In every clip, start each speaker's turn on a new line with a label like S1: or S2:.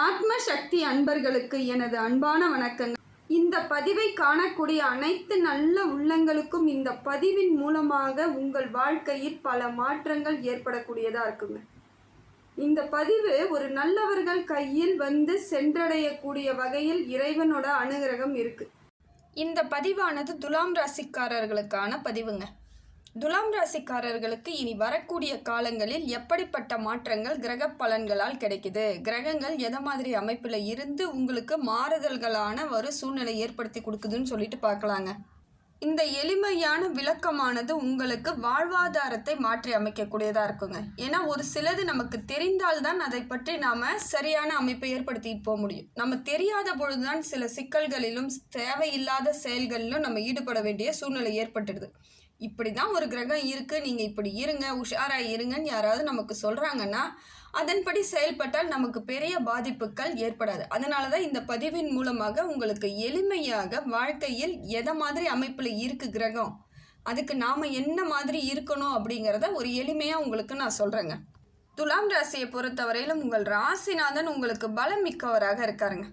S1: ஆத்ம சக்தி அன்பர்களுக்கு எனது அன்பான வணக்கங்கள். இந்த பதிவை காணக்கூடிய அனைத்து நல்ல உள்ளங்களுக்கும் இந்த பதிவின் மூலமாக உங்கள் வாழ்க்கையில் பல மாற்றங்கள் ஏற்படக்கூடியதாக இருக்குங்க. இந்த பதிவு ஒரு நல்லவர்கள் கையில் வந்து சென்றடையக்கூடிய வகையில் இறைவனோட அனுகிரகம் இருக்கு. இந்த பதிவானது துலாம் ராசிக்காரர்களுக்கான பதிவுங்க. துலாம் ராசிக்காரர்களுக்கு இனி வரக்கூடிய காலங்களில் எப்படிப்பட்ட மாற்றங்கள் கிரக பலன்களால் கிடைக்குது? கிரகங்கள் எதை மாதிரி அமைப்பில் இருந்து உங்களுக்கு மாறுதல்களான ஒரு சூழ்நிலை ஏற்படுத்தி கொடுக்குதுன்னு சொல்லிட்டு பார்க்கலாங்க. இந்த எளிமையான விளக்கமானது உங்களுக்கு வாழ்வாதாரத்தை மாற்றி அமைக்கக்கூடியதாக இருக்குங்க. ஏன்னா ஒரு சிலது நமக்கு தெரிந்தால்தான் அதை பற்றி நாம் சரியான அமைப்பை ஏற்படுத்திட்டு போக முடியும். நம்ம தெரியாத பொழுதுதான் சில சிக்கல்களிலும் தேவையில்லாத செயல்களிலும் நம்ம ஈடுபட வேண்டிய சூழ்நிலை ஏற்பட்டுடுது. இப்படி தான் ஒரு கிரகம் இருக்குது நீங்கள் இப்படி இருங்க உஷாராக இருங்கன்னு யாராவது நமக்கு சொல்கிறாங்கன்னா அதன்படி செயல்பட்டால் நமக்கு பெரிய பாதிப்புகள் ஏற்படாது. அதனால தான் இந்த பதிவின் மூலமாக உங்களுக்கு எளிமையாக வாழ்க்கையில் எதை மாதிரி அமைப்பில் இருக்குது கிரகம்? அதுக்கு நாம் என்ன மாதிரி இருக்கணும் அப்படிங்கிறத ஒரு எளிமையாக உங்களுக்கு நான் சொல்கிறேங்க துலாம் ராசியை பொறுத்தவரையிலும் உங்கள் ராசிநாதன் உங்களுக்கு பலம் மிக்கவராக இருக்காருங்க.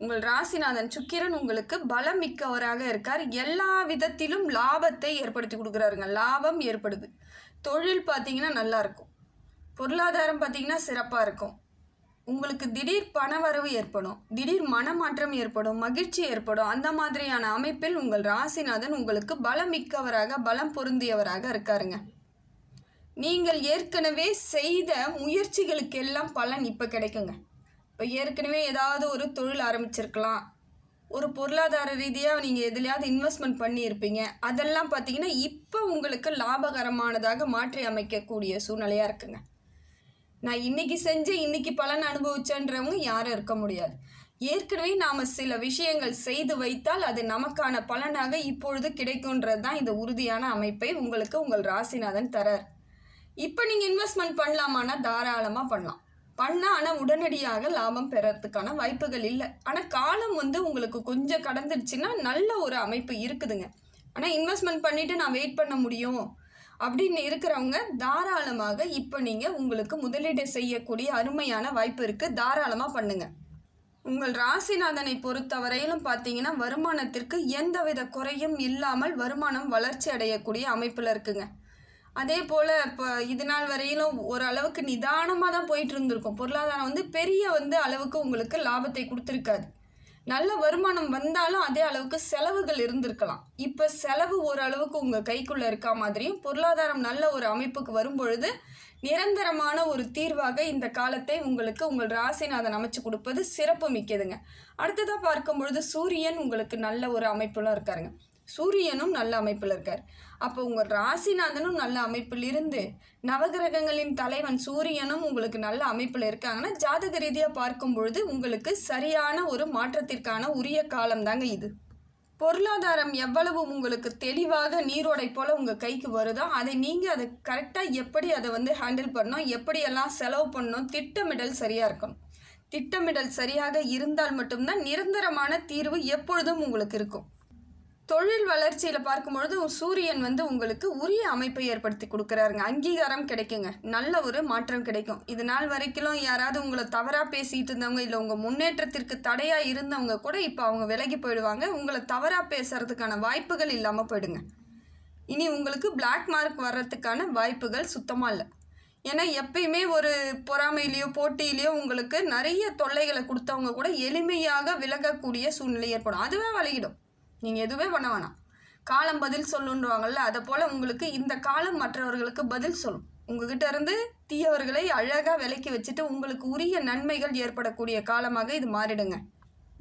S1: உங்கள் ராசிநாதன் சுக்கிரன் உங்களுக்கு பலம் மிக்கவராக இருக்கார். எல்லா விதத்திலும் லாபத்தை ஏற்படுத்தி கொடுக்குறாருங்க. லாபம் ஏற்படுது. தொழில் பார்த்தீங்கன்னா நல்லா இருக்கும். பொருளாதாரம் பார்த்தீங்கன்னா சிறப்பாக இருக்கும். உங்களுக்கு திடீர் பணவரவு ஏற்படும். திடீர் மனமாற்றம் ஏற்படும். மகிழ்ச்சி ஏற்படும். அந்த மாதிரியான அமைப்பில் உங்கள் ராசிநாதன் உங்களுக்கு பலம் மிக்கவராக பலம் பொருந்தியவராக இருக்காருங்க. நீங்கள் ஏற்கனவே செய்த முயற்சிகளுக்கெல்லாம் பலன் இப்போ கிடைக்குங்க. இப்போ ஏற்கனவே ஏதாவது ஒரு தொழில் ஆரம்பிச்சிருக்கலாம். ஒரு பொருளாதார ரீதியாக நீங்கள் எதுலையாவது இன்வெஸ்ட்மெண்ட் பண்ணியிருப்பீங்க. அதெல்லாம் பார்த்தீங்கன்னா இப்போ உங்களுக்கு லாபகரமானதாக மாற்றி அமைக்கக்கூடிய சூழ்நிலையாக இருக்குங்க. நான் இன்னைக்கு செஞ்சு இன்னைக்கு பலன் அனுபவிச்சேன்றவங்க யாரும் இருக்க முடியாது. ஏற்கனவே நாம் சில விஷயங்கள் செய்து வைத்தால் அது நமக்கான பலனாக இப்பொழுது கிடைக்குன்றது தான் இந்த உறுதியான அமைப்பை உங்களுக்கு உங்கள் ராசிநாதன் தரார். இப்போ நீங்கள் இன்வெஸ்ட்மெண்ட் பண்ணலாமான்னா தாராளமாக பண்ணலாம். பண்ணால் ஆனால் உடனடியாக லாபம் பெறத்துக்கான வாய்ப்புகள் இல்லை. ஆனால் காலம் வந்து உங்களுக்கு கொஞ்சம் கடந்துடுச்சுன்னா நல்ல ஒரு அமைப்பு இருக்குதுங்க. ஆனால் இன்வெஸ்ட்மெண்ட் பண்ணிவிட்டு நான் வெயிட் பண்ண முடியும் அப்படின்னு இருக்கிறவங்க தாராளமாக இப்போ நீங்கள் உங்களுக்கு முதலீடு செய்யக்கூடிய அருமையான வாய்ப்பு இருக்குது தாராளமாக பண்ணுங்கள் உங்கள் ராசிநாதனை பொறுத்தவரையிலும் பார்த்தீங்கன்னா வருமானத்திற்கு எந்தவித குறையும் இல்லாமல் வருமானம் வளர்ச்சி அடையக்கூடிய அமைப்பில் இருக்குங்க. அதே போல் இப்போ இது நாள் வரையிலும் ஓரளவுக்கு நிதானமாக தான் போயிட்டு இருந்திருக்கும். பொருளாதாரம் வந்து பெரிய வந்து அளவுக்கு உங்களுக்கு லாபத்தை கொடுத்துருக்காது. நல்ல வருமானம் வந்தாலும் அதே அளவுக்கு செலவுகள் இருந்திருக்கலாம். இப்போ செலவு ஓரளவுக்கு உங்கள் கைக்குள்ளே இருக்கா மாதிரியும் பொருளாதாரம் நல்ல ஒரு அமைப்புக்கு வரும்பொழுது நிரந்தரமான ஒரு தீர்வாக இந்த காலத்தை உங்களுக்கு உங்கள் ராசிநாதன் அமைச்சு கொடுப்பது சிறப்பு மிக்கதுங்க. அடுத்ததாக பார்க்கும் பொழுது சூரியன் உங்களுக்கு நல்ல ஒரு அமைப்புலாம் இருக்காருங்க. சூரியனும் நல்ல அமைப்பில் இருக்கார். அப்போ உங்கள் ராசிநாதனும் நல்ல அமைப்பில் இருந்து நவகிரகங்களின் தலைவன் சூரியனும் உங்களுக்கு நல்ல அமைப்பில் இருக்காங்கன்னா ஜாதக ரீதியாக பார்க்கும் பொழுது உங்களுக்கு சரியான ஒரு மாற்றத்திற்கான உரிய காலம் தாங்க இது. பொருளாதாரம் எவ்வளவு உங்களுக்கு தெளிவாக நீரோடை போல் உங்கள் கைக்கு வருதோ அதை நீங்கள் அதை கரெக்டாக எப்படி அதை வந்து ஹேண்டில் பண்ணணும் எப்படியெல்லாம் செலவு பண்ணணும் திட்டமிடல் சரியாக இருக்கணும். திட்டமிடல் சரியாக இருந்தால் மட்டும்தான் நிரந்தரமான தீர்வு எப்பொழுதும் உங்களுக்கு இருக்கும். தொழில் வளர்ச்சியில் பார்க்கும்பொழுது சூரியன் வந்து உங்களுக்கு உரிய அமைப்பை ஏற்படுத்தி கொடுக்குறாருங்க. அங்கீகாரம் கிடைக்குங்க. நல்ல ஒரு மாற்றம் கிடைக்கும். இது நாள் வரைக்கும் யாராவது உங்களை தவறாக பேசிகிட்டு இருந்தவங்க இல்லை உங்கள் முன்னேற்றத்திற்கு தடையாக இருந்தவங்க கூட இப்போ அவங்க விலகி போயிடுவாங்க. உங்களை தவறாக பேசுறதுக்கான வாய்ப்புகள் இல்லாமல் போயிடுங்க. இனி உங்களுக்கு பிளாக் மார்க் வர்றதுக்கான வாய்ப்புகள் சுத்தமாக இல்லை. ஏன்னா எப்பயுமே ஒரு பொறாமையிலையோ போட்டியிலையோ உங்களுக்கு நிறைய தொல்லைகளை கொடுத்தவங்க கூட எளிமையாக விலகக்கூடிய சூழ்நிலை ஏற்படும். அதுவே வழங்கிடும். நீங்கள் எதுவுமே பண்ண வேணாம். காலம் பதில் சொல்லுன்றவாங்கள்ல அதை போல் உங்களுக்கு இந்த காலம் மற்றவர்களுக்கு பதில் சொல்லும். உங்ககிட்ட இருந்து தீயவர்களை அழகாக விலக்கி வச்சுட்டு உங்களுக்கு உரிய நன்மைகள் ஏற்படக்கூடிய காலமாக இது மாறிடுங்க.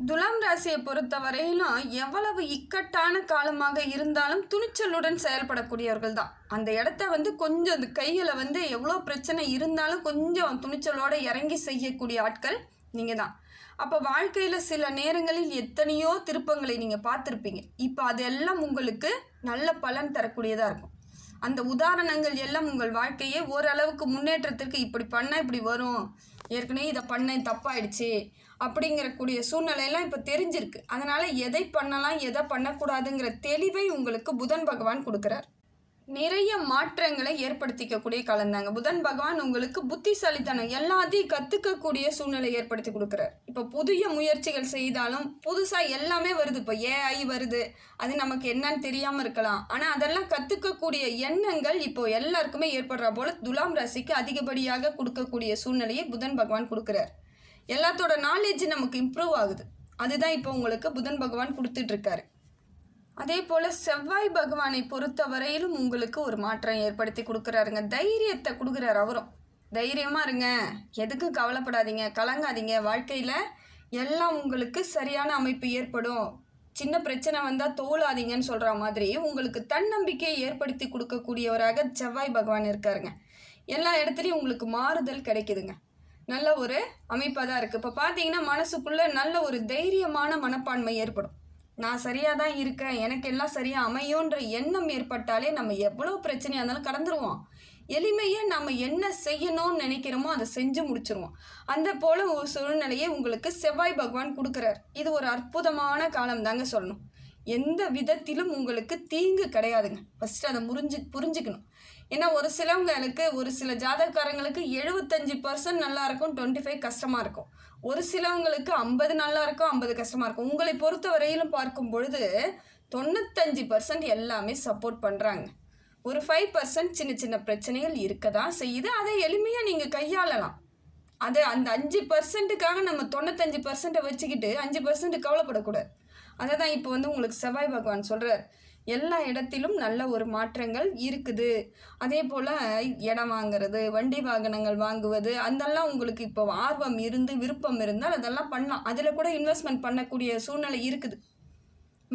S1: துலாம் ராசியை பொறுத்தவரையிலும் எவ்வளவு இக்கட்டான காலமாக இருந்தாலும் துணிச்சலுடன் செயல்படக்கூடியவர்கள் தான். அந்த இடத்த வந்து கொஞ்சம் அந்த கையில் வந்து எவ்வளோ பிரச்சனை இருந்தாலும் கொஞ்சம் துணிச்சலோடு இறங்கி செய்யக்கூடிய ஆட்கள் நீங்கள் தான். அப்போ வாழ்க்கையில் சில நேரங்களில் எத்தனையோ திருப்பங்களை நீங்கள் பார்த்துருப்பீங்க. இப்போ அதெல்லாம் உங்களுக்கு நல்ல பலன் தரக்கூடியதாக இருக்கும். அந்த உதாரணங்கள் எல்லாம் உங்கள் வாழ்க்கையே ஓரளவுக்கு முன்னேற்றத்திற்கு இப்படி பண்ணால் இப்படி வரும். ஏற்கனவே இதை பண்ணேன் தப்பாயிடுச்சு அப்படிங்கிறக்கூடிய சூழ்நிலையெல்லாம் இப்போ தெரிஞ்சிருக்கு. அதனால் எதை பண்ணலாம் எதை பண்ணக்கூடாதுங்கிற தெளிவை உங்களுக்கு புதன் பகவான் கொடுக்குறார். நிறைய மாற்றங்களை ஏற்படுத்திக்கக்கூடிய காலம்தாங்க. புதன் பகவான் உங்களுக்கு புத்திசாலித்தனம் எல்லாத்தையும் கற்றுக்கக்கூடிய சூழ்நிலை ஏற்படுத்தி கொடுக்குறார். இப்போ புதிய முயற்சிகள் செய்தாலும் புதுசாக எல்லாமே வருது. இப்போ ஏஐ வருது. அது நமக்கு என்னன்னு தெரியாமல் இருக்கலாம். ஆனால் அதெல்லாம் கற்றுக்கக்கூடிய எண்ணங்கள் இப்போ எல்லாருக்குமே ஏற்படுறா போல துலாம் ராசிக்கு அதிகப்படியாக கொடுக்கக்கூடிய சூழ்நிலையை புதன் பகவான் கொடுக்குறார். எல்லாத்தோட நாலேஜ் நமக்கு இம்ப்ரூவ் ஆகுது. அதுதான் இப்போ உங்களுக்கு புதன் பகவான் கொடுத்துட்ருக்காரு அதே போல் செவ்வாய் பகவானை பொறுத்த வரையிலும் உங்களுக்கு ஒரு மாற்றம் ஏற்படுத்தி கொடுக்குறாருங்க. தைரியத்தை கொடுக்குறாரு அவரும். தைரியமாக இருங்க. எதுக்கும் கவலைப்படாதீங்க. கலங்காதீங்க. வாழ்க்கையில் எல்லாம் உங்களுக்கு சரியான அமைப்பு ஏற்படும். சின்ன பிரச்சனை வந்தால் தோலாதீங்கன்னு சொல்கிற மாதிரி உங்களுக்கு தன்னம்பிக்கையை ஏற்படுத்தி கொடுக்கக்கூடியவராக செவ்வாய் பகவான் இருக்காருங்க. எல்லா இடத்துலையும் உங்களுக்கு மாறுதல் கிடைக்குதுங்க. நல்ல ஒரு அமைப்பாக தான் இருக்குது இப்போ பார்த்தீங்கன்னா மனசுக்குள்ளே நல்ல ஒரு தைரியமான மனப்பான்மை ஏற்படும். நான் சரியாக தான் இருக்கேன். எனக்கு எல்லாம் சரியாக அமையுன்ற எண்ணம் ஏற்பட்டாலே நம்ம எவ்வளோ பிரச்சனையாக இருந்தாலும் கடந்துருவோம். எளிமையை நம்ம என்ன செய்யணும்னு நினைக்கிறோமோ அதை செஞ்சு முடிச்சிருவோம். அந்த போல ஒரு சூழ்நிலையை உங்களுக்கு செவ்வாய் பகவான் கொடுக்குறார். இது ஒரு அற்புதமான காலம் தாங்க சொல்லணும். எந்த விதத்திலும் உங்களுக்கு தீங்கு கிடையாதுங்க. ஃபஸ்ட்டு அதை முறிஞ்சு புரிஞ்சுக்கணும். ஏன்னா ஒரு சிலவங்களுக்கு ஒரு சில ஜாதகக்காரங்களுக்கு எழுபத்தஞ்சு பர்சன்ட் நல்லா இருக்கும் டுவெண்ட்டி ஃபைவ் கஷ்டமாக இருக்கும். ஒரு சிலவங்களுக்கு ஐம்பது நல்லா இருக்கும் ஐம்பது கஷ்டமாக இருக்கும். உங்களை பொறுத்த வரையிலும் பார்க்கும் பொழுது தொண்ணூத்தஞ்சு பர்சன்ட் எல்லாமே சப்போர்ட் பண்ணுறாங்க ஒரு ஃபைவ் பர்சன்ட் சின்ன சின்ன பிரச்சனைகள் இருக்க தான் செய்யுது. அதை எளிமையாக நீங்கள் கையாளலாம். அதை அந்த அஞ்சு பர்சன்ட்டுக்காக நம்ம தொண்ணூத்தஞ்சு பர்சன்ட்டை வச்சுக்கிட்டு அஞ்சு பர்சன்ட் கவலைப்படக்கூடாது. அதை தான் இப்போ வந்து உங்களுக்கு செவ்வாய் பகவான் சொல்கிறார் எல்லா இடத்திலும் நல்ல ஒரு மாற்றங்கள் இருக்குது. அதே போல் இடம் வாங்குறது வண்டி வாகனங்கள் வாங்குவது அதெல்லாம் உங்களுக்கு இப்போ ஆர்வம் இருந்து விருப்பம் இருந்தால் அதெல்லாம் பண்ணலாம். அதில் கூட இன்வெஸ்ட்மெண்ட் பண்ணக்கூடிய சூழ்நிலை இருக்குது.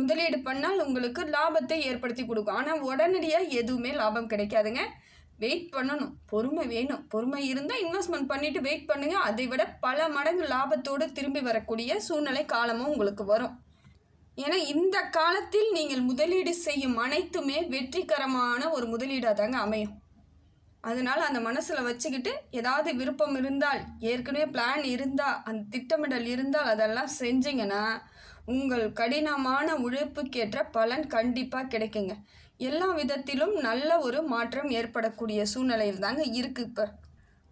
S1: முதலீடு பண்ணால் உங்களுக்கு லாபத்தை ஏற்படுத்தி கொடுக்கும். ஆனால் உடனடியாக எதுவுமே லாபம் கிடைக்காதுங்க. வெயிட் பண்ணணும். பொறுமை வேணும். பொறுமை இருந்தால் இன்வெஸ்ட்மெண்ட் பண்ணிவிட்டு வெயிட் பண்ணுங்கள் அதை விட பல மடங்கு லாபத்தோடு திரும்பி வரக்கூடிய சூழ்நிலை காலமும் உங்களுக்கு வரும். ஏன்னா இந்த காலத்தில் நீங்கள் முதலீடு செய்யும் அனைத்துமே வெற்றிகரமான ஒரு முதலீடாக தாங்க அமையும். அதனால் அந்த மனசில் வச்சுக்கிட்டு ஏதாவது விருப்பம் இருந்தால் ஏற்கனவே பிளான் இருந்தால் அந்த திட்டமிடல் இருந்தால் அதெல்லாம் செஞ்சீங்கன்னா உங்கள் கடினமான உழைப்புக்கேற்ற பலன் கண்டிப்பாக கிடைக்குங்க. எல்லா விதத்திலும் நல்ல ஒரு மாற்றம் ஏற்படக்கூடிய சூழ்நிலையில் தாங்க இருக்குது இப்போ.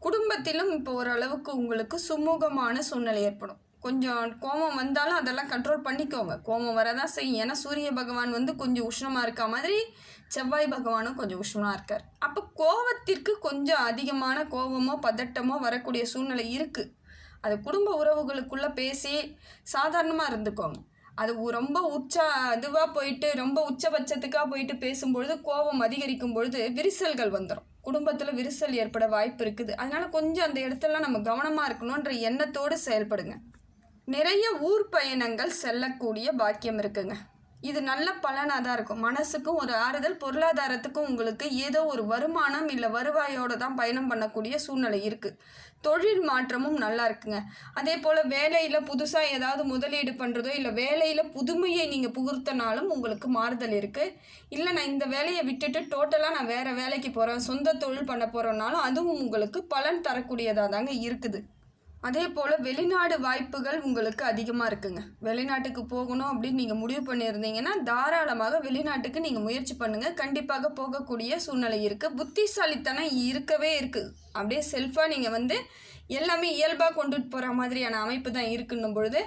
S1: குடும்பத்திலும் இப்போ ஓரளவுக்கு உங்களுக்கு சுமூகமான சூழ்நிலை ஏற்படும். கொஞ்சம் கோபம் வந்தாலும் அதெல்லாம் கண்ட்ரோல் பண்ணிக்கோங்க. கோபம் வரதான் செய்யும். ஏன்னா சூரிய பகவான் வந்து கொஞ்சம் உஷ்ணமாக இருக்க மாதிரி செவ்வாய் பகவானும் கொஞ்சம் உஷ்ணமாக இருக்கார். அப்போ கோபத்திற்கு கொஞ்சம் அதிகமான கோபமோ பதட்டமோ வரக்கூடிய சூழ்நிலை இருக்குது அது குடும்ப உறவுகளுக்குள்ளே பேசி சாதாரணமாக இருந்துக்கோங்க. அது உ- ரொம்ப உச்சா இதுவாக போயிட்டு ரொம்ப உச்சபட்சத்துக்காக போயிட்டு பேசும்பொழுது கோபம் அதிகரிக்கும் பொழுது விரிசல்கள் வந்துடும் குடும்பத்தில் விரிசல் ஏற்பட வாய்ப்பு இருக்குது. அதனால கொஞ்சம் அந்த இடத்துல நம்ம கவனமாக இருக்கணுன்ற எண்ணத்தோடு செயல்படுங்க. நிறைய ஊர் பயணங்கள் செல்லக்கூடிய பாக்கியம் இருக்குங்க. இது நல்ல பலனாக தான் இருக்கும். மனசுக்கும் ஒரு ஆறுதல் பொருளாதாரத்துக்கும் உங்களுக்கு ஏதோ ஒரு வருமானம் இல்லை வருவாயோட தான் பயணம் பண்ணக்கூடிய சூழ்நிலை இருக்குது தொழில் மாற்றமும் நல்லா இருக்குங்க. அதே போல் வேலையில் புதுசாக ஏதாவது முதலீடு பண்ணுறதோ இல்லை வேலையில் புதுமையை நீங்கள் புகுர்த்தனாலும் உங்களுக்கு மாறுதல் இருக்குது இல்லை நான் இந்த வேலையை விட்டுட்டு டோட்டலாக நான் வேறு வேலைக்கு போகிறேன் சொந்த தொழில் பண்ண போகிறோன்னாலும் அதுவும் உங்களுக்கு பலன் தரக்கூடியதாக தாங்க இருக்குது. அதே போல் வெளிநாடு வாய்ப்புகள் உங்களுக்கு அதிகமாக இருக்குங்க. வெளிநாட்டுக்கு போகணும் அப்படின்னு நீங்கள் முடிவு பண்ணியிருந்தீங்கன்னா தாராளமாக வெளிநாட்டுக்கு நீங்கள் முயற்சி பண்ணுங்கள் கண்டிப்பாக போகக்கூடிய சூழ்நிலை இருக்குது புத்திசாலித்தனம் இருக்கவே இருக்குது அப்படியே செல்ஃபாக நீங்கள் வந்து எல்லாமே இயல்பாக கொண்டுட்டு போகிற மாதிரியான அமைப்பு தான் இருக்குன்னும் பொழுது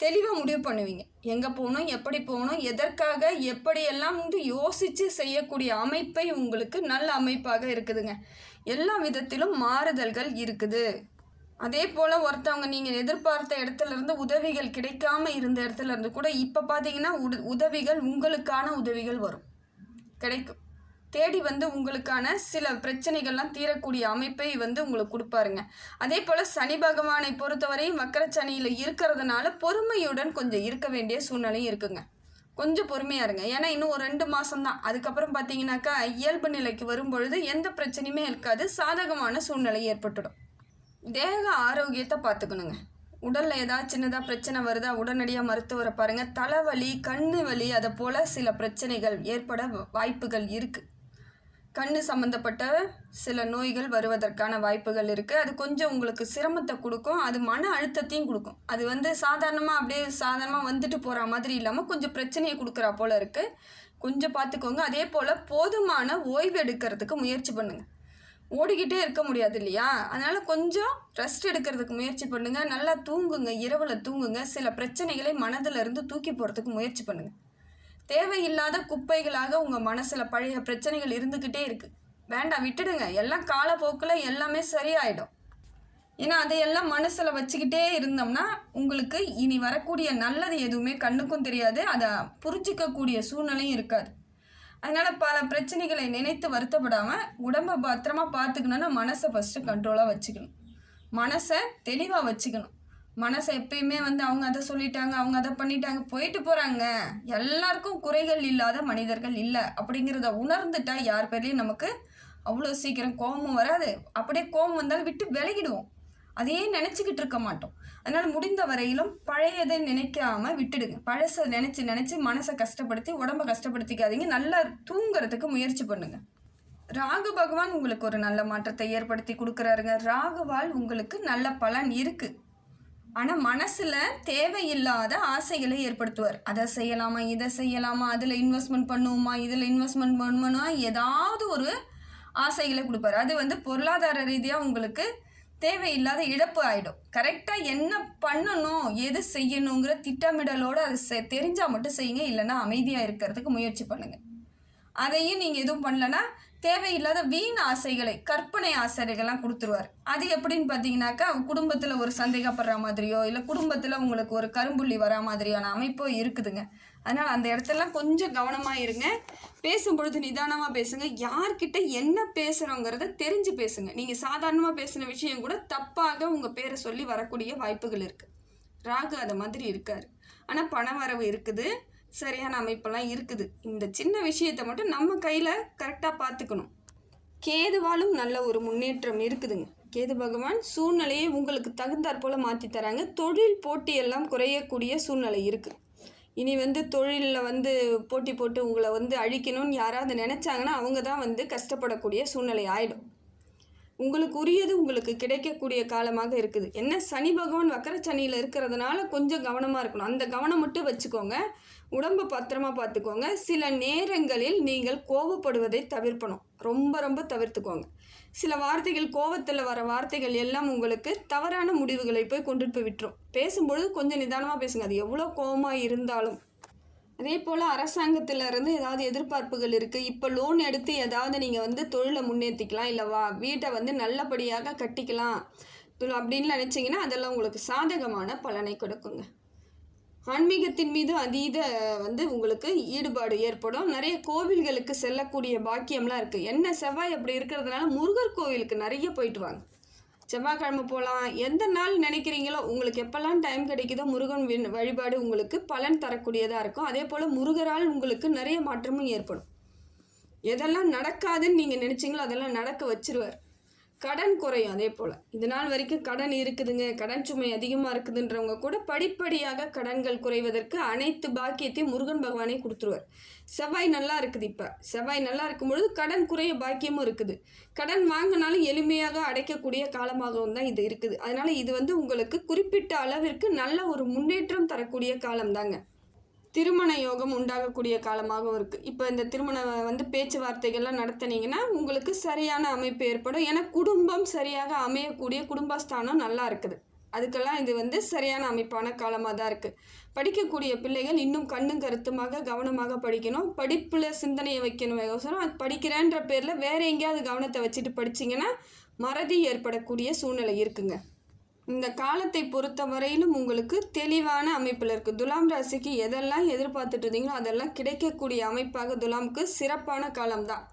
S1: தெளிவாக முடிவு பண்ணுவீங்க. எங்கே போகணும் எப்படி போகணும் எதற்காக எப்படியெல்லாம் வந்து யோசித்து செய்யக்கூடிய அமைப்பை உங்களுக்கு நல்ல அமைப்பாக இருக்குதுங்க. எல்லா விதத்திலும் மாறுதல்கள் இருக்குது. அதே போல் ஒருத்தவங்க நீங்கள் எதிர்பார்த்த இடத்துலருந்து உதவிகள் கிடைக்காம இருந்த இடத்துலருந்து கூட இப்போ பார்த்தீங்கன்னா உத உதவிகள் உங்களுக்கான உதவிகள் வரும். கிடைக்கும். தேடி வந்து உங்களுக்கான சில பிரச்சனைகள்லாம் தீரக்கூடிய அமைப்பை வந்து உங்களுக்கு கொடுப்பாருங்க. அதே போல் சனி பகவானை பொறுத்தவரையும் வக்கரச்சனியில் இருக்கிறதுனால பொறுமையுடன் கொஞ்சம் இருக்க வேண்டிய சூழ்நிலையும் இருக்குங்க. கொஞ்சம் பொறுமையாக இருங்க. ஏன்னா இன்னும் ஒரு ரெண்டு மாதம் தான் அதுக்கப்புறம் பார்த்தீங்கன்னாக்கா இயல்பு நிலைக்கு வரும்பொழுது எந்த பிரச்சனையுமே இருக்காது. சாதகமான சூழ்நிலை ஏற்பட்டுடும். தேக ஆரோக்கியத்தை பார்த்துக்கணுங்க. உடலில் ஏதாவது சின்னதாக பிரச்சனை வருதா உடனடியாக மருத்துவரை பாருங்கள் தலைவலி கண்ணு வலி அதை போல் சில பிரச்சனைகள் ஏற்பட வ- வாய்ப்புகள் இருக்குது கண்ணு சம்மந்தப்பட்ட சில நோய்கள் வருவதற்கான வாய்ப்புகள் இருக்குது அது கொஞ்சம் உங்களுக்கு சிரமத்தை கொடுக்கும். அது மன அழுத்தத்தையும் கொடுக்கும். அது வந்து சாதாரணமாக அப்படியே சாதாரணமாக வந்துட்டு போகிற மாதிரி இல்லாமல் கொஞ்சம் பிரச்சனையை கொடுக்குறா போல் இருக்குது கொஞ்சம் பார்த்துக்கோங்க. அதே போல் போதுமான ஓய்வு எடுக்கிறதுக்கு முயற்சி பண்ணுங்கள் ஓடிக்கிட்டே இருக்க முடியாது இல்லையா? அதனால் கொஞ்சம் ரெஸ்ட் எடுக்கிறதுக்கு முயற்சி பண்ணுங்கள் நல்லா தூங்குங்க. இரவில் தூங்குங்க. சில பிரச்சனைகளை மனதில் இருந்து தூக்கி போகிறதுக்கு முயற்சி பண்ணுங்கள் தேவையில்லாத குப்பைகளாக உங்கள் மனசில் பழைய பிரச்சனைகள் இருந்துக்கிட்டே இருக்குது வேண்டாம் விட்டுடுங்க. எல்லாம் காலப்போக்கில் எல்லாமே சரியாயிடும். ஏன்னா அதையெல்லாம் மனசில் வச்சுக்கிட்டே இருந்தோம்னா உங்களுக்கு இனி வரக்கூடிய நல்லது எதுவுமே கண்ணுக்கும் தெரியாது. அதை புரிஞ்சிக்கக்கூடிய சூழ்நிலையும் இருக்காது. அதனால் பல பிரச்சனைகளை நினைத்து வருத்தப்படாமல் உடம்பை பத்திரமா பார்த்துக்கணுன்னா மனசை ஃபஸ்ட்டு கண்ட்ரோலாக வச்சுக்கணும். மனசை தெளிவாக வச்சுக்கணும். மனசை எப்பயுமே வந்து அவங்க அதை சொல்லிட்டாங்க அவங்க அதை பண்ணிட்டாங்க போயிட்டு போகிறாங்க எல்லாருக்கும் குறைகள் இல்லாத மனிதர்கள் இல்லை. அப்படிங்கிறத உணர்ந்துட்டா யார் பேர்லையும் நமக்கு அவ்வளோ சீக்கிரம் கோபமும் வராது. அப்படியே கோபம் வந்தாலும் விட்டு விலகிடுவோம். அதையே நினச்சிக்கிட்டு இருக்க மாட்டோம். அதனால் முடிந்த வரையிலும் பழையதை நினைக்காம விட்டுடுங்க. பழசை நினச்சி நினச்சி மனசை கஷ்டப்படுத்தி உடம்ப கஷ்டப்படுத்திக்காதீங்க. நல்லா தூங்குறதுக்கு முயற்சி பண்ணுங்க. ராகு பகவான் உங்களுக்கு ஒரு நல்ல மாற்றத்தை ஏற்படுத்தி கொடுக்குறாருங்க. ராகுவால் உங்களுக்கு நல்ல பலன் இருக்குது ஆனால் மனசில் தேவையில்லாத ஆசைகளை ஏற்படுத்துவார். அதை செய்யலாமா இதை செய்யலாமா அதில் இன்வெஸ்ட்மெண்ட் பண்ணுவோமா இதில் இன்வெஸ்ட்மெண்ட் பண்ணணுமா ஏதாவது ஒரு ஆசைகளை கொடுப்பாரு. அது வந்து பொருளாதார ரீதியாக உங்களுக்கு தேவையில்லாத இழப்பு ஆகிடும் கரெக்டாக என்ன பண்ணணும் எது செய்யணுங்கிற திட்டமிடலோடு அது செ தெரிஞ்சால் மட்டும் செய்யுங்க இல்லைன்னா அமைதியாக இருக்கிறதுக்கு முயற்சி பண்ணுங்கள் அதையும் நீங்கள் எதுவும் பண்ணலன்னா தேவையில்லாத வீண் ஆசைகளை கற்பனை ஆசைகள்லாம் கொடுத்துருவார். அது எப்படின்னு பார்த்தீங்கன்னாக்கா குடும்பத்தில் ஒரு சந்தேகப்படுற மாதிரியோ இல்லை குடும்பத்தில் உங்களுக்கு ஒரு கரும்புள்ளி வரா மாதிரியான அமைப்போ இருக்குதுங்க. அதனால் அந்த இடத்தெல்லாம் கொஞ்சம் கவனமாக இருங்க. பேசும்பொழுது நிதானமாக பேசுங்க. யார்கிட்ட என்ன பேசுகிறோங்கிறத தெரிஞ்சு பேசுங்க. நீங்கள் சாதாரணமாக பேசின விஷயம் கூட தப்பாக உங்கள் பேரை சொல்லி வரக்கூடிய வாய்ப்புகள் இருக்குது ராகு அது மாதிரி இருக்கார். ஆனால் பண வரவு இருக்குது. சரியான அமைப்பெல்லாம் இருக்குது. இந்த சின்ன விஷயத்தை மட்டும் நம்ம கையில் கரெக்டாக பார்த்துக்கணும். கேதுவாலும் நல்ல ஒரு முன்னேற்றம் இருக்குதுங்க. கேது பகவான் சூழ்நிலையை உங்களுக்கு தகுந்தாற் போல் மாற்றி தராங்க. தொழில் போட்டியெல்லாம் குறையக்கூடிய சூழ்நிலை இருக்குது இனி வந்து தொழிலில் வந்து போட்டி போட்டு உங்களை வந்து அழிக்கணும்னு யாராவது நினச்சாங்கன்னா அவங்க தான் வந்து கஷ்டப்படக்கூடிய சூழ்நிலை ஆகிடும் உங்களுக்கு உரியது உங்களுக்கு கிடைக்கக்கூடிய காலமாக இருக்குது. என்ன சனி பகவான் வக்கர சனியில் இருக்கிறதுனால கொஞ்சம் கவனமாக இருக்கணும். அந்த கவனம் மட்டும் வச்சுக்கோங்க. உடம்பை பத்திரமா பார்த்துக்கோங்க. சில நேரங்களில் நீங்கள் கோபப்படுவதை தவிர்க்கணும் ரொம்ப ரொம்ப தவிர்த்துக்கோங்க. சில வார்த்தைகள் கோபத்தில் வர வார்த்தைகள் எல்லாம் உங்களுக்கு தவறான முடிவுகளை போய் கொண்டுட்டு போய் விட்டுரும். பேசும்பொழுது கொஞ்சம் நிதானமாக பேசுங்க. அது எவ்வளோ கோபமாக இருந்தாலும். அதே போல் அரசாங்கத்திலேருந்து ஏதாவது எதிர்பார்ப்புகள் இருக்குது இப்போ லோன் எடுத்து ஏதாவது நீங்கள் வந்து தொழிலை முன்னேற்றிக்கலாம் இல்லை வா வீட்டை வந்து நல்லபடியாக கட்டிக்கலாம். அப்படின்னு நினச்சிங்கன்னா அதெல்லாம் உங்களுக்கு சாதகமான பலனை கொடுக்குங்க. ஆன்மீகத்தின் மீது அதீத வந்து உங்களுக்கு ஈடுபாடு ஏற்படும். நிறைய கோவில்களுக்கு செல்லக்கூடிய பாக்கியம்லாம் இருக்குது என்ன செவ்வாய் அப்படி இருக்கிறதுனால முருகர் கோவிலுக்கு நிறைய போயிட்டு வாங்க. செவ்வாய்க்கிழமை போகலாம். எந்த நாள் நினைக்கிறீங்களோ உங்களுக்கு எப்போல்லாம் டைம் கிடைக்குதோ முருகன் வழிபாடு உங்களுக்கு பலன் தரக்கூடியதாக இருக்கும். அதே போல் முருகரால் உங்களுக்கு நிறைய மாற்றமும் ஏற்படும். எதெல்லாம் நடக்காதுன்னு நீங்கள் நினச்சிங்களோ அதெல்லாம் நடக்க வச்சிருவார். கடன் குறையும் அதே போல். இது நாள் வரைக்கும் கடன் இருக்குதுங்க. கடன் சுமை அதிகமாக இருக்குதுன்றவங்க கூட படிப்படியாக கடன்கள் குறைவதற்கு அனைத்து பாக்கியத்தையும் முருகன் பகவானே கொடுத்துருவார். செவ்வாய் நல்லா இருக்குது இப்போ. செவ்வாய் நல்லா இருக்கும் பொழுது கடன் குறைய பாக்கியமும் இருக்குது. கடன் வாங்கினாலும் எளிமையாக அடைக்கக்கூடிய காலமாகவும் தான் இது இருக்குது. அதனால் இது வந்து உங்களுக்கு குறிப்பிட்ட அளவிற்கு நல்ல ஒரு முன்னேற்றம் தரக்கூடிய காலம் தாங்க திருமண யோகம் உண்டாகக்கூடிய காலமாகவும் இருக்குது இப்போ இந்த திருமண வந்து பேச்சுவார்த்தைகள்லாம் நடத்தினீங்கன்னா உங்களுக்கு சரியான அமைப்பு ஏற்படும். ஏன்னா குடும்பம் சரியாக அமையக்கூடிய குடும்பஸ்தானம் நல்லா இருக்குது. அதுக்கெல்லாம் இது வந்து சரியான அமைப்பான காலமாக தான் இருக்குது படிக்கக்கூடிய பிள்ளைகள் இன்னும் கண்ணும் கருத்துமாக கவனமாக படிக்கணும். படிப்பில் சிந்தனையை வைக்கணும் யோசனம் அது படிக்கிறேன்ற பேரில் வேறு எங்கேயாவது கவனத்தை வச்சுட்டு படிச்சிங்கன்னா மறதி ஏற்படக்கூடிய சூழ்நிலை இருக்குங்க. இந்த காலத்தை பொறுத்த வரையிலும் உங்களுக்கு தெளிவான அமைப்பில் இருக்குது துலாம் ராசிக்கு எதெல்லாம் எதிர்பார்த்துட்டு இருந்தீங்களோ அதெல்லாம் கிடைக்கக்கூடிய அமைப்பாக துலாமுக்கு சிறப்பான காலம்தான்.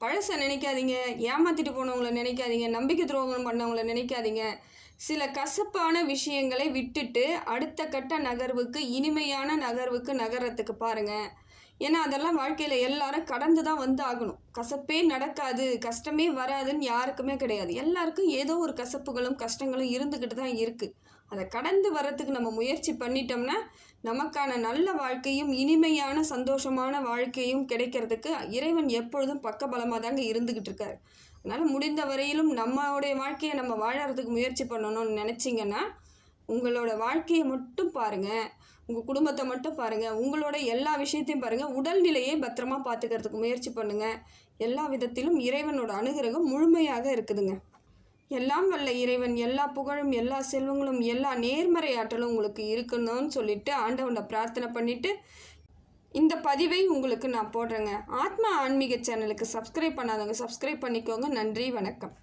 S1: பழசை நினைக்காதீங்க ஏமாற்றிட்டு போனவங்கள நினைக்காதீங்க நம்பிக்கை துரோகம் பண்ணவங்கள நினைக்காதீங்க. சில கசப்பான விஷயங்களை விட்டுட்டு அடுத்த கட்ட நகர்வுக்கு இனிமையான நகர்வுக்கு நகரத்துக்கு பாருங்கள் ஏன்னா அதெல்லாம் வாழ்க்கையில் எல்லாரும் கடந்து தான் வந்து ஆகணும் கசப்பே நடக்காது. கஷ்டமே வராதுன்னு யாருக்குமே கிடையாது. எல்லாருக்கும் ஏதோ ஒரு கசப்புகளும் கஷ்டங்களும் இருந்துக்கிட்டு தான் இருக்குது அதை கடந்து வர்றதுக்கு நம்ம முயற்சி பண்ணிட்டோம்னா நமக்கான நல்ல வாழ்க்கையும் இனிமையான சந்தோஷமான வாழ்க்கையும் கிடைக்கிறதுக்கு இறைவன் எப்பொழுதும் பக்கபலமாக தாங்க இருந்துக்கிட்டு இருக்காரு. அதனால் முடிந்த வரையிலும் நம்மளுடைய வாழ்க்கையை நம்ம வாழறதுக்கு முயற்சி பண்ணணும்னு நினச்சிங்கன்னா உங்களோட வாழ்க்கையை மட்டும் பாருங்கள் உங்கள் குடும்பத்தை மட்டும் பாருங்கள் உங்களோட எல்லா விஷயத்தையும் பாருங்கள் உடல்நிலையை பத்திரமா பார்த்துக்கிறதுக்கு முயற்சி பண்ணுங்கள் எல்லா விதத்திலும் இறைவனோட அனுகிரகம் முழுமையாக இருக்குதுங்க. எல்லாம் வல்ல இறைவன். எல்லா புகழும் எல்லா செல்வங்களும் எல்லா நேர்மறை ஆற்றலும் உங்களுக்கு இருக்கணும்னு சொல்லிட்டு ஆண்டவனை பிரார்த்தனை பண்ணிட்டு இந்த பதிவை உங்களுக்கு நான் போடுறேங்க. ஆத்மா ஆன்மீக சேனலுக்கு சப்ஸ்கிரைப் பண்ணாதவங்க சப்ஸ்கிரைப் பண்ணிக்கோங்க. நன்றி வணக்கம்.